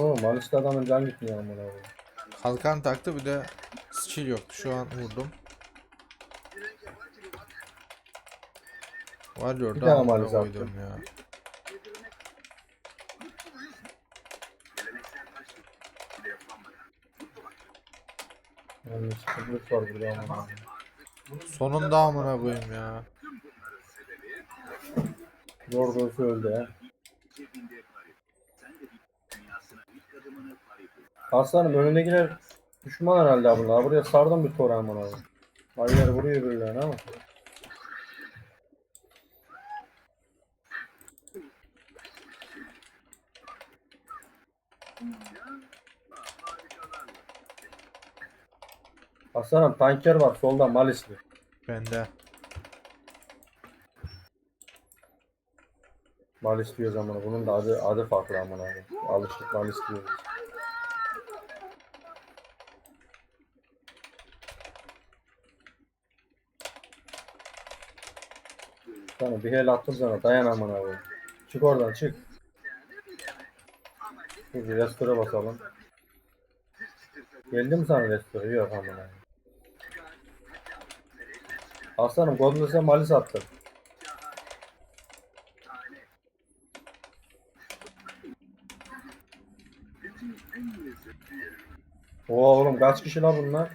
Oğlum Malis'te adamın can gitmiyor amına koyayım. Kalkan taktı bir de skill yoktu. Şu an vurdum. Var ya orada tane amına maalesef koydum ya. Yani sıkıntılık var burada amına koyayım. Sonunda amına koyayım ya. Zordosu öldü ya. Aslanım önündekiler düşman herhalde bunlar. Buraya sardım bir tor amına koyayım. Aylar vuruyor birilerine ama. Aslanım tanker var solda Malisli. Bende. Malis diyoruz amına. Bunun da adı adı farklı amına. koyayım. Alıştık Malis diyoruz. Tamam bir el attım sana dayan amına koyayım. Çık oradan çık. Bir restore basalım. Geldi mi sana restore? Yok amına. koyayım. Aslanım Godless'e Malis attım. Oo oğlum kaç kişi lan bunlar?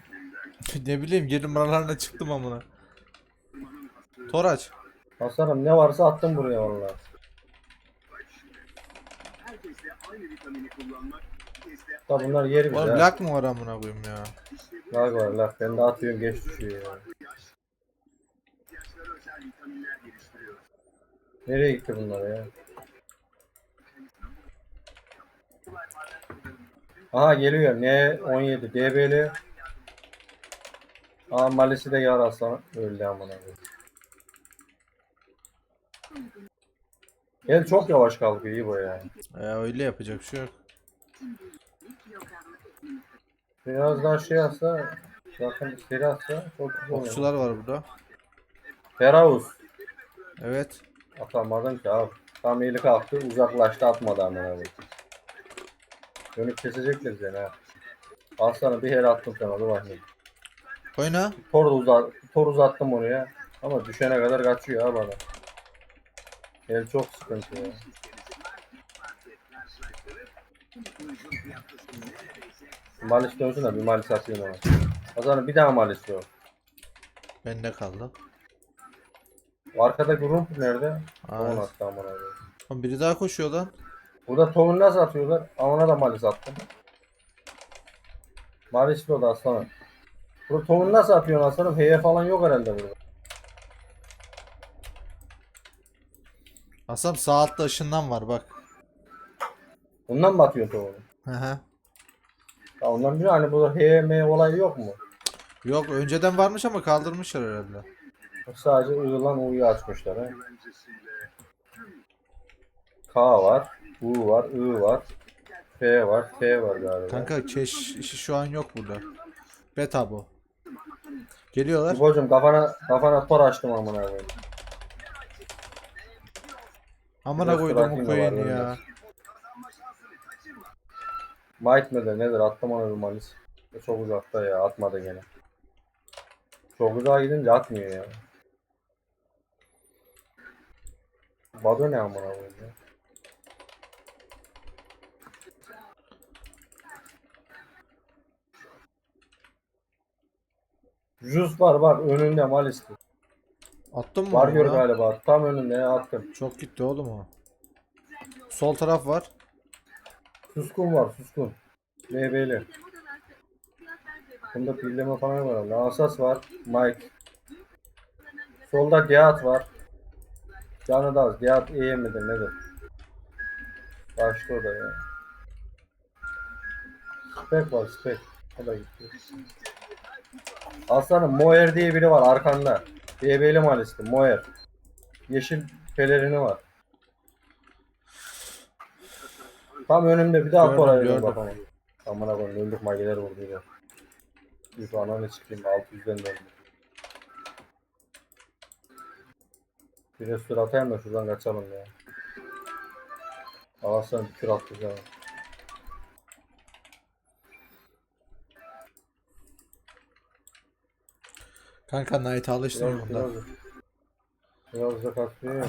ne bileyim girdim buralarına çıktım amına. Toraç. Aslanım ne varsa attım buraya vallahi. Da bunlar yeri bize. Oğlum lak mı var amına koyayım ya? Lag var lag. Ben de atıyorum geç düşüyor ya. Nereye gitti bunlar ya? Aha geliyor. Ne 17 DB'li. Aa Malisi de yar aslan öldü amına koyayım. El çok yavaş kalkıyor iyi bu ya. Ya öyle yapacak bir şey yok. Biraz daha şey atsa zaten seri atsa çok güzel olur. Okçular var burada. Ferahus. Evet. Atamadım ki abi. Tam eli kalktı uzaklaştı atmadı amına koyayım. Dönüp kesecekler seni ha. Aslanım bir her attım sana dur bakayım. Oyna. Tor, uzat, tor uzattım oraya. Ama düşene kadar kaçıyor ha bana. El çok sıkıntı ya. Malis dönsün de bir malis atayım ona. Hasan'ım bir daha malis yok. Bende kaldı. Arkadaki rump nerede? Evet. attı amına koyayım. Biri daha koşuyor lan. Burada tohum nasıl atıyorlar? Aa, Ona da malis attım. Malisli o da aslanım. Burada tohum nasıl atıyorsun aslanım? Heye falan yok herhalde burada. Asam sağ altta ışından var bak. Bundan mı atıyorsun tohumu? Hı hı. Ya ondan biri hani heye me olayı yok mu? Yok önceden varmış ama kaldırmışlar herhalde. Sadece ığılan U'yu açmışlar. He. K var, U var, I var, F var, T var galiba. Kanka keş işi şu an yok burada. Beta bu. Geliyorlar. İbo'cum kafana, kafana tor açtım amına koyayım. Amına var, koyunu ya. Might midir nedir attım ona bir malis. Çok uzakta ya atmadı gene. Çok uzağa gidince atmıyor ya. Bado ne amına koyayım ya. Jus var bak önünde malisti. Attın mı Var onu ya? galiba tam önünde ya attım. Çok gitti oğlum o. Sol taraf var. Suskun var suskun. BB'li. Bunda pilleme falan var. Asas var. Mike. Solda Geat var. Canı da az. Geat iyi midir nedir? Başta o da ya. Spek var spek. O da gitti. Aslanım Moer diye biri var arkanda. BB'li malisti Moer. Yeşil pelerini var. Tam önümde bir daha Gördüm, oraya gördüm. bakalım. Amına koyayım öldük mageler vurdu ya. Bir ananı çıkayım 600'den döndüm. Bir restore atayım da şuradan kaçalım ya. Ağastan bir kür attı canım. Kanka Knight'a alıştın Biraz, bunda. biraz, biraz da kaçıyor ya.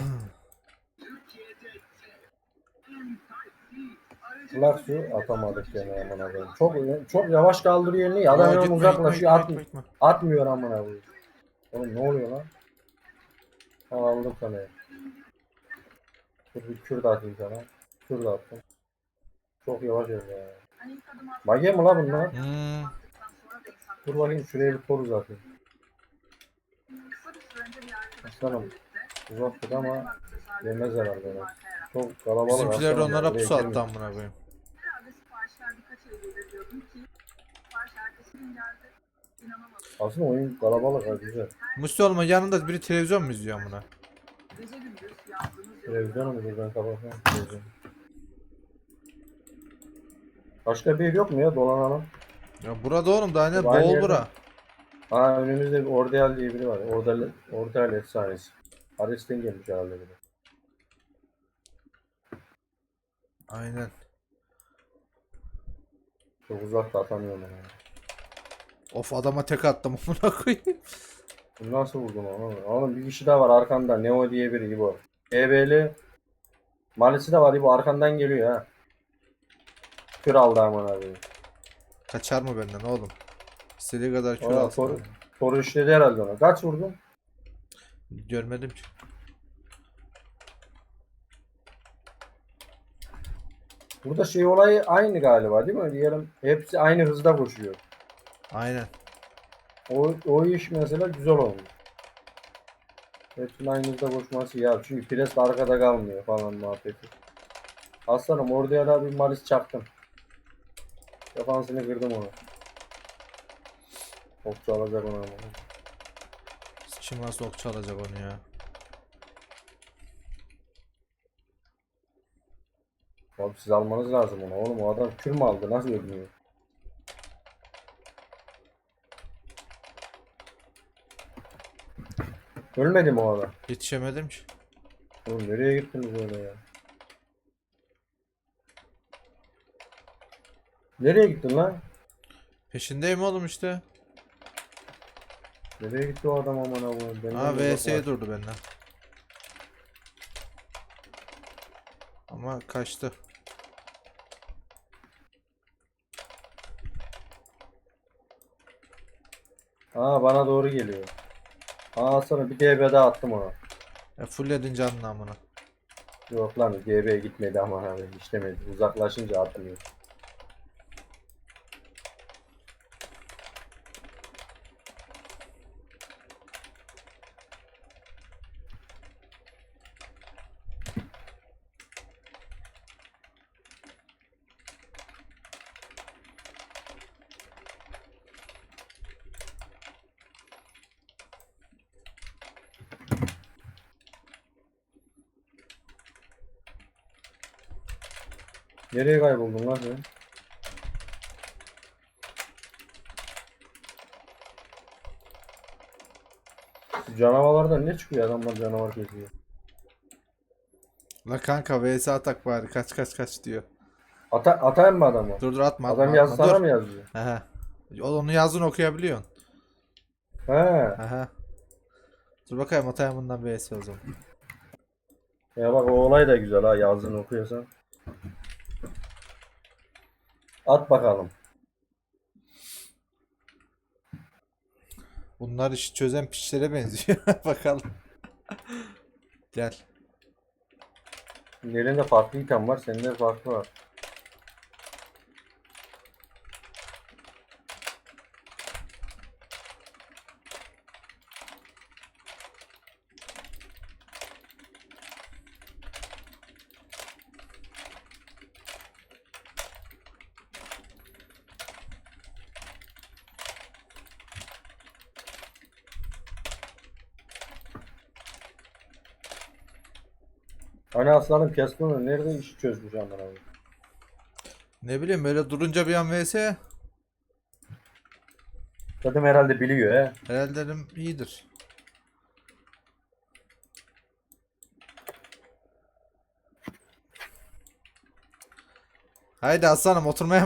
Su atamadık gene amına koyayım. Çok çok yavaş kaldırıyor niye? Adam hemen uzaklaşıyor gitme, atmıyor. gitme, gitme. Atmıyor amına koyayım. Oğlum ne oluyor lan? Ha, aldım sana. Dur bir kür de atayım sana. Kür de attım. Çok yavaş oldu ya. Mage mi la bunlar? Hmm, Dur bakayım şuraya bir tor uzatayım. Aslanım uzattık ama yemez herhalde. ya. Çok kalabalık. bizimkiler de aslanım onlara pusu attı amına koyayım. Aslında oyun kalabalık ha güzel. Musti olma yanında biri televizyon mu izliyor amına? Gece gündüz yazdığımız Televizyon mu ben kapatsam? Televizyon. Başka bir yer yok mu ya dolanalım? Ya burada oğlum daha ne Aynı bol yerde. bura. Aa önümüzde bir Ordeal diye biri var. Ordeal, Ordeal efsanesi. Ares'ten gelmiş herhalde biri. Aynen. Çok uzakta atamıyorum onu. Of adama tek attım amına koyayım. Nasıl vurdun onu? Oğlum bir kişi daha var arkanda. Neo diye biri gibi o. EB'li. Malisi de var bu arkandan geliyor ha. Kür aldı aman abi. Kaçar mı benden oğlum? İstediği kadar kür Aa, alsın. Toru, toru işledi herhalde ona. Kaç vurdun? Görmedim ki. Burada şey olayı aynı galiba değil mi? Diyelim hepsi aynı hızda koşuyor. Aynen. O, o iş mesela güzel olmuş. Hepsinin aynı hızda koşması ya. Çünkü pres de arkada kalmıyor falan muhabbeti. Aslanım orada da bir malis çaktım. Defansını kırdım onu. Okçu alacak onu ama. Kim nasıl okçu alacak onu ya? Abi siz almanız lazım onu. Oğlum o adam kür mü aldı? Nasıl ölmüyor? Ölmedi mi o adam? Yetişemedim ki. Oğlum nereye gittiniz öyle ya? Nereye gittin lan? Peşindeyim oğlum işte. Nereye gitti o adam aman? Benden Ha VS'ye durdu benden. Ama kaçtı. Aa bana doğru geliyor. Aa sana bir DB daha attım ona. E fullledin canını amına. Yok lan DB gitmedi ama abi işlemedi. Uzaklaşınca atmıyor. Nereye kayboldun lan sen? Canavarlardan ne çıkıyor adamlar canavar kesiyor. La kanka VS atak bari kaç kaç kaç diyor. Ata atayım mı adamı? Dur dur atma atma. Adam atma, yazı sana dur. mı yazıyor? Aha. Onu yazdın okuyabiliyorsun. He. Aha. Dur bakayım atayım bundan VS o zaman. Ya bak o olay da güzel ha yazdığını okuyorsan. At bakalım. Bunlar işi çözen piçlere benziyor. Bakalım. Gel. Elinde farklı item var, sende farklı var. Hani aslanım keskin nerede işi çözmüş aman abi. Ne bileyim böyle durunca bir an VS Dedim herhalde biliyor he. herhalde dedim iyidir. Haydi aslanım oturmaya mı